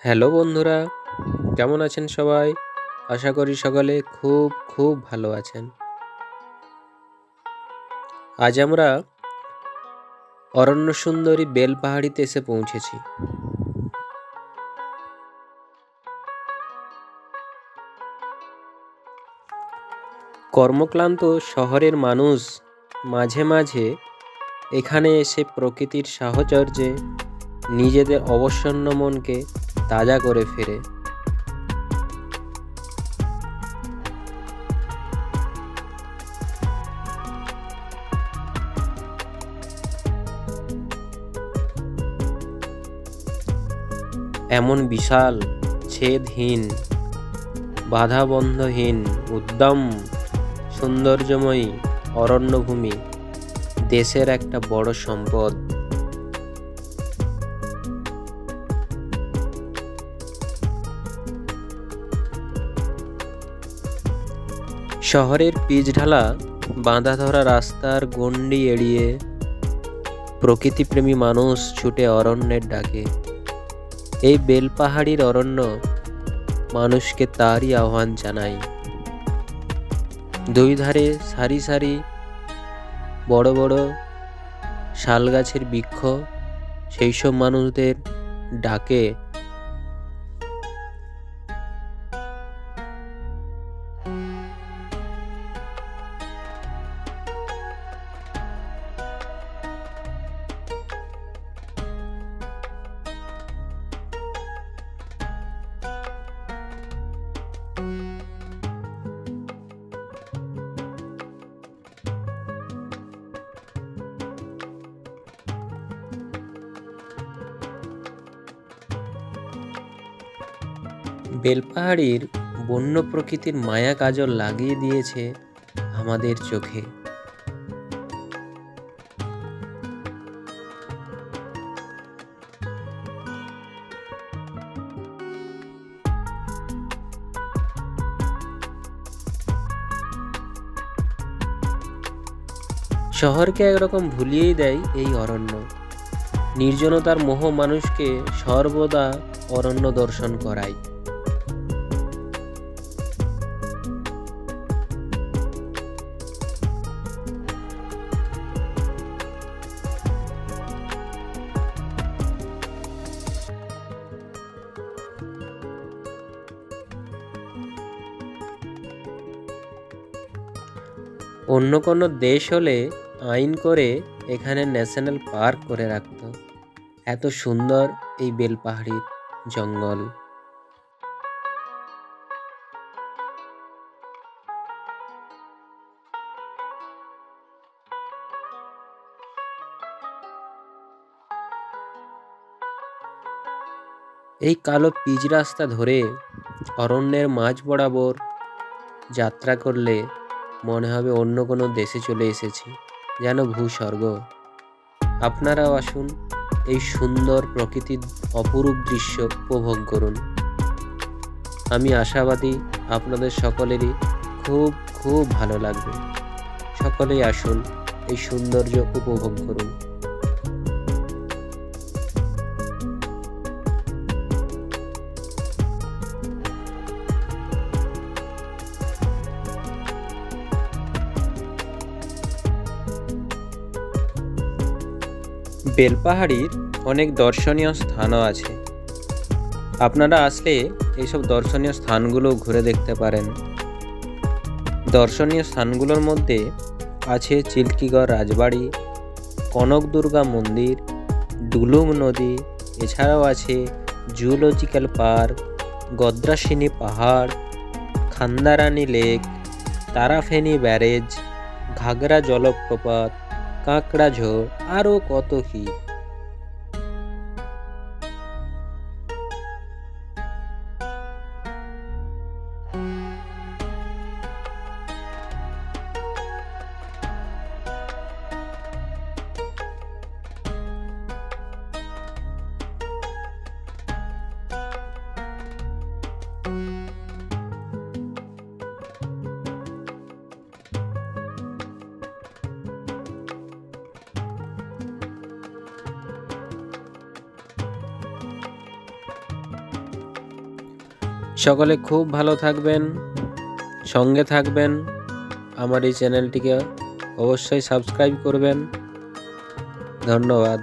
Hello বন্ধুরা, কেমন আছেন সবাই? আশা করি সকলে খুব খুব ভালো আছেন। আজ আমরা অরণ্য সুন্দরী বেলপাহাড়িতে এসে পৌঁছেছি। কর্মক্লান্ত শহরের মানুষ মাঝে মাঝে এখানে এসে প্রকৃতির সাহচর্যে নিজেদের অবসন্ন মনকে তাজা করে ফেরে। এমন বিশাল ছেদহীন বাধাবন্ধহীন উদ্যম সৌন্দর্যময়ী অরণ্যভূমি দেশের একটা বড় সম্পদ। শহরের পিচঢালা বাঁধা ধরা রাস্তার গণ্ডি এড়িয়ে প্রকৃতিপ্রেমী মানুষ ছুটে অরণ্যের ডাকে। এই বেলপাহাড়ির অরণ্য মানুষকে তারই আহ্বান জানায়। দুই ধারে সারি সারি বড় বড় শাল গাছের বৃক্ষ, সেই সব মানুষদের ডাকে বেলপাহাড়ির বন্য প্রকৃতির মায়া কাজল লাগিয়ে দিয়েছে আমাদের চোখে। শহরকে একরকম ভুলিয়েই দেয় এই অরণ্য। নির্জনতার মোহ মানুষকে সর্বদা অরণ্য দর্শন করায়। অন্য কোনো দেশ হলে আইন করে এখানে ন্যাশনাল পার্ক করে রাখত। এত সুন্দর এই বেলপাহাড়ির জঙ্গল। এই কালো পিচ রাস্তা ধরে অরণ্যের মাঝ বরাবর যাত্রা করলে মনে হবে অন্য কোনো দেশে চলে এসেছি। যেন ভূস্বর্গ। আপনারাও আসুন এই সুন্দর প্রকৃতির অপরূপ দৃশ্য উপভোগ করুন। আমি আশাবাদী আপনাদের সকলেরই খুব খুব ভালো লাগবে। সকলেই আসুন এই সৌন্দর্য উপভোগ করুন। বেলপাহাড়ির অনেক দর্শনীয় স্থানও আছে। আপনারা আসলে এইসব দর্শনীয় স্থানগুলো ঘুরে দেখতে পারেন। দর্শনীয় স্থানগুলোর মধ্যে আছে চিল্কিগড় রাজবাড়ি কনক দুর্গা মন্দির, ডুলুং নদী, এছাড়াও আছে জুলজিক্যাল পার্ক, গদ্রাসিনী পাহাড়, খান্দারানি লেক, তারাফেনি ব্যারেজ, ঘাগরা জলপ্রপাত কাঁকড়া ঝোড় আরও কত কি। সকলে খুব ভালো থাকবেন সঙ্গে থাকবেন। আমার এই চ্যানেলটিকে অবশ্যই সাবস্ক্রাইব করবেন। ধন্যবাদ।